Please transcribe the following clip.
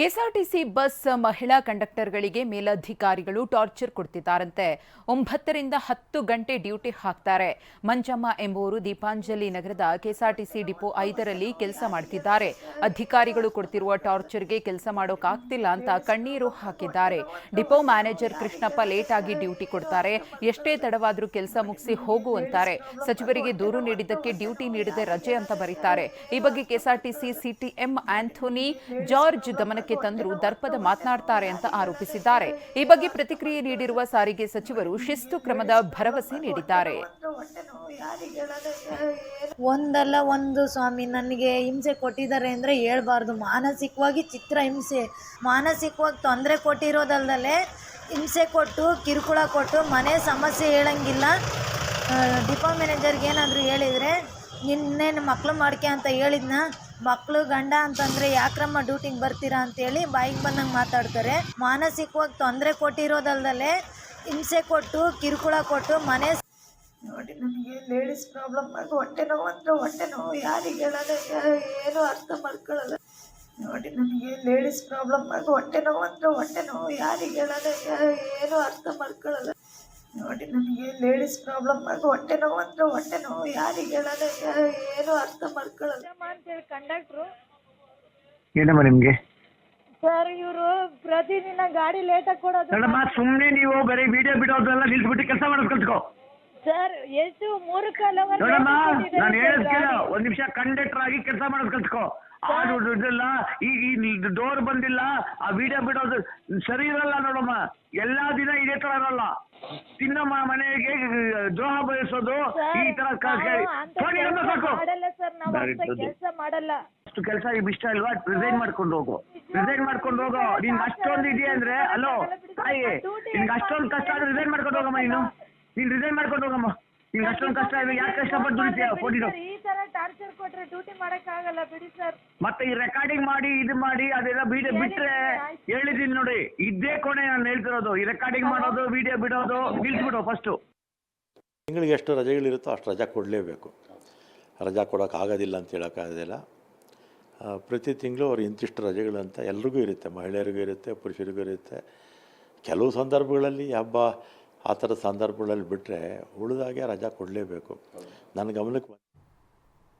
KSRTC bus ಮಹಿಳಾ ಕಂಡಕ್ಟರ್ಗಳಿಗೆ ಮೇಲಧಿಕಾರಿಗಳು torture ಕೊಡ್ತಿದ್ದಾರಂತೆ. ಒಂಬತ್ತರಿಂದ ಹತ್ತು ಗಂಟೆ ಡ್ಯೂಟಿ ಹಾಕ್ತಾರೆ. ಮಂಜಮ್ಮ ಎಂಬುವರು ದೀಪಾಂಜಲಿ ನಗರದ ಕೆಎಸ್ಆರ್ಟಿಸಿ ಡಿಪೋ ಐದರಲ್ಲಿ ಕೆಲಸ ಮಾಡ್ತಿದ್ದಾರೆ. ಅಧಿಕಾರಿಗಳು ಕೊಡ್ತಿರುವ ಟಾರ್ಚರ್ಗೆ ಕೆಲಸ ಮಾಡೋಕ್ಕಾಗ್ತಿಲ್ಲ ಅಂತ ಕಣ್ಣೀರು ಹಾಕಿದ್ದಾರೆ. ಡಿಪೋ ಮ್ಯಾನೇಜರ್ ಕೃಷ್ಣಪ್ಪ ಲೇಟ್ ಆಗಿ ಡ್ಯೂಟಿ ಕೊಡ್ತಾರೆ. ಎಷ್ಟೇ ತಡವಾದರೂ ಕೆಲಸ ಮುಗಿಸಿ ಹೋಗು ಅಂತಾರೆ. ಸಚಿವರಿಗೆ ದೂರು ನೀಡಿದ್ದಕ್ಕೆ ಡ್ಯೂಟಿ ನೀಡದೆ ರಜೆ ಅಂತ ಬರೀತಾರೆ. ಈ ಬಗ್ಗೆ ಕೆಎಸ್ಆರ್ಟಿಸಿ ಸಿಟಿಎಂ ಆಂಥೋನಿ ಜಾರ್ಜ್ ಗಮನಕ್ಕೆ ತಂದರೂ, ದರ್ಪದ ಮಾತನಾಡ್ತಾರೆ ಅಂತ ಆರೋಪಿಸಿದ್ದಾರೆ. ಈ ಬಗ್ಗೆ ಪ್ರತಿಕ್ರಿಯೆ ನೀಡಿರುವ ಸಾರಿಗೆ ಸಚಿವರು ಶಿಸ್ತು ಕ್ರಮದ ಭರವಸೆ ನೀಡಿದ್ದಾರೆ. ಒಂದಲ್ಲ ಒಂದು ಸ್ವಾಮಿ, ನನಗೆ ಹಿಂಸೆ ಕೊಟ್ಟಿದ್ದಾರೆ ಅಂದರೆ ಹೇಳ್ಬಾರ್ದು. ಮಾನಸಿಕವಾಗಿ ಚಿತ್ರ ಹಿಂಸೆ, ಮಾನಸಿಕವಾಗಿ ತೊಂದರೆ ಕೊಟ್ಟಿರೋದಲ್ದಲೆ ಹಿಂಸೆ ಕೊಟ್ಟು, ಕಿರುಕುಳ ಕೊಟ್ಟು ಮನೆ ಸಮಸ್ಯೆ ಹೇಳಂಗಿಲ್ಲ. ಡಿಪೋ ಮ್ಯಾನೇಜರ್ಗೆ ಏನಾದರೂ ಹೇಳಿದರೆ ನಿನ್ನೇನು ಮಕ್ಕಳು ಮಾಡ್ಕೆ ಅಂತ ಹೇಳಿದ್ನ? ಮಕ್ಕಳು ಗಂಡ ಅಂತಂದರೆ ಯಾಕ್ರಮ್ಮ ಡ್ಯೂಟಿಗೆ ಬರ್ತೀರಾ ಅಂತೇಳಿ ಬಾಯಿಗೆ ಬಂದಂಗೆ ಮಾತಾಡ್ತಾರೆ. ಮಾನಸಿಕವಾಗಿ ತೊಂದರೆ ಕೊಟ್ಟಿರೋದಲ್ದಲೆ ಹಿಂಸೆ ಕೊಟ್ಟು, ಕಿರುಕುಳ ಕೊಟ್ಟು ಮನೆ ನೋಡಿ ನನಗೆ ಲೇಡೀಸ್ ಪ್ರಾಬ್ಲಮ್ ಆಗಿ ಹೊಟ್ಟೆ ನೋವು ಅಂದರೆ ಹೊಟ್ಟೆ ನೋವು, ಯಾರಿಗೆ ಹೇಳೋದು ಏನು ಅರ್ಥ ಮಾಡ್ಕೊಳ್ಳಲ್ಲ ನೋಡಿ ನನಗೆ ಲೇಡೀಸ್ ಪ್ರಾಬ್ಲಮ್ ಆಗಿ ಹೊಟ್ಟೆ ನೋವು ಅಂದರೆ ಹೊಟ್ಟೆ ನೋವು, ಯಾರಿಗೆ ಹೇಳೋದು ಏನು ಅರ್ಥ ಮಾಡ್ಕೊಳ್ಳಲ್ಲ ನೋಡಿ ನನಗೆ ಲೇಡೀಸ್ ಪ್ರಾಬ್ಲಮ್ ಆಗಿ ಹೊಟ್ಟೆ ನೋವು ಅಂದರೆ ಹೊಟ್ಟೆ ನೋವು. ಯಾರಿಗೆ ಏನು ಅರ್ಥ ಮಾಡ್ಕೊಳ್ಳಲ್ಲ ಅಂತೇಳಿ ಕಂಡಕ್ಟ್ರು? ಏನಮ್ಮ ನಿಮ್ಗೆ? ಸರ್ ಇವರು ಪ್ರತಿದಿನ ಗಾಡಿ ಲೇಟಾಗಿ ಕೊಡೋದು. ಮೇಡಮ್ ಸುಮ್ಮನೆ ನೀವು ಬರೀ ವಿಡಿಯೋ ಬಿಡೋದೆಲ್ಲ ನಿಲ್ಸ್ಬಿಟ್ಟು ಕೆಲಸ ಮಾಡೋದು ಕಲ್ತ್ಕೋ. ಸರ್ ಎಷ್ಟು ಮೂರು ಕಾಲ ನೋಡಮ್ಮ ನಾನು ಹೇಳೋದ್ ಕೇಳು. ಒಂದ್ ನಿಮಿಷ ಕಂಡಕ್ಟರ್ ಆಗಿ ಕೆಲಸ ಮಾಡೋದು ಕಲ್ತ್ಕೋ. ಆಡು ಇದೆಲ್ಲ ಈಗ ಈ ಡೋರ್ ಬಂದಿಲ್ಲ ಆ ವಿಡಿಯೋ ಬಿಡೋದು ಸರಿ ಇರಲ್ಲ ನೋಡಮ್ಮ. ಎಲ್ಲಾ ದಿನ ಇದೇ ತರ ಇರಲ್ಲ. ತಿನ್ನಮ್ಮ ಮನೆಗೆ ದ್ರೋಹ ಬಯಸೋದು ಈ ತರ. ಕೆಲಸ ಮಾಡಲ್ಲ ಅಷ್ಟು ಕೆಲಸ ಇಷ್ಟ ಇಲ್ವಾ ರಿಸೈನ್ ಮಾಡ್ಕೊಂಡು ಹೋಗು. ರಿಸೈನ್ ಮಾಡ್ಕೊಂಡು ಹೋಗೋ. ನಿನ್ಗೆ ಅಷ್ಟೊಂದು ಇದೆಯಾ ಅಂದ್ರೆ ಅಲೋ ತಾಯಿ ನಿನ್ಗೆ ಅಷ್ಟೊಂದು ಕಷ್ಟ ಆದ್ರೆ ರಿಸೈನ್ ಮಾಡ್ಕೊಂಡು ಹೋಗಮ್ಮ ನೀನು. ನೀನ್ ರಿಸೈನ್ ಮಾಡ್ಕೊಂಡು ಹೋಗಮ್ಮ ನಿನ್ಗೆ ಅಷ್ಟೊಂದು ಕಷ್ಟ ಇದೆ ಯಾಕೆ ಕಷ್ಟಪಟ್ಟು ದುಡಿತೀಯ? ತರ ಟಾರ್ಚರ್ ಕೊಟ್ರೆ ಡ್ಯೂಟಿ ಮಾಡಕ್ ಆಗಲ್ಲ ಬಿಡಿ ಸರ್ ಮತ್ತೆ ಈ ರೆಕಾರ್ಡಿಂಗ್ ಮಾಡಿ ಇದು ಮಾಡಿ ಅದೆಲ್ಲ ವಿಡಿಯೋ ಬಿಟ್ರೆ ಹೇಳಿದೀನಿ ನೋಡಿ ಇದೇ ಕೊನೆ ನಾನು ಹೇಳ್ತಿರೋದು. ಈ ರೆಕಾರ್ಡಿಂಗ್ ಮಾಡೋದು ವಿಡಿಯೋ ಬಿಡೋದು ನಿಲ್ಸ್ಬಿಡು ಫಸ್ಟು ತಿಂಗಳಿಗೆ ಎಷ್ಟು ರಜೆಗಳಿರುತ್ತೋ ಅಷ್ಟು ರಜಾ ಕೊಡಲೇಬೇಕು. ರಜಾ ಕೊಡೋಕ್ಕಾಗೋದಿಲ್ಲ ಅಂತ ಹೇಳೋಕ್ಕಾಗೋದಿಲ್ಲ ಪ್ರತಿ ತಿಂಗಳು ಅವ್ರು ಇಂತಿಷ್ಟು ರಜೆಗಳಂತ ಎಲ್ರಿಗೂ ಇರುತ್ತೆ. ಮಹಿಳೆಯರಿಗೂ ಇರುತ್ತೆ ಪುರುಷರಿಗೂ ಇರುತ್ತೆ. ಕೆಲವು ಸಂದರ್ಭಗಳಲ್ಲಿ ಹಬ್ಬ ಆ ಥರದ ಸಂದರ್ಭಗಳಲ್ಲಿ ಬಿಟ್ಟರೆ ಉಳಿದಾಗೆ ರಜಾ ಕೊಡಲೇಬೇಕು. ನನ್ನ ಗಮನಕ್ಕೆ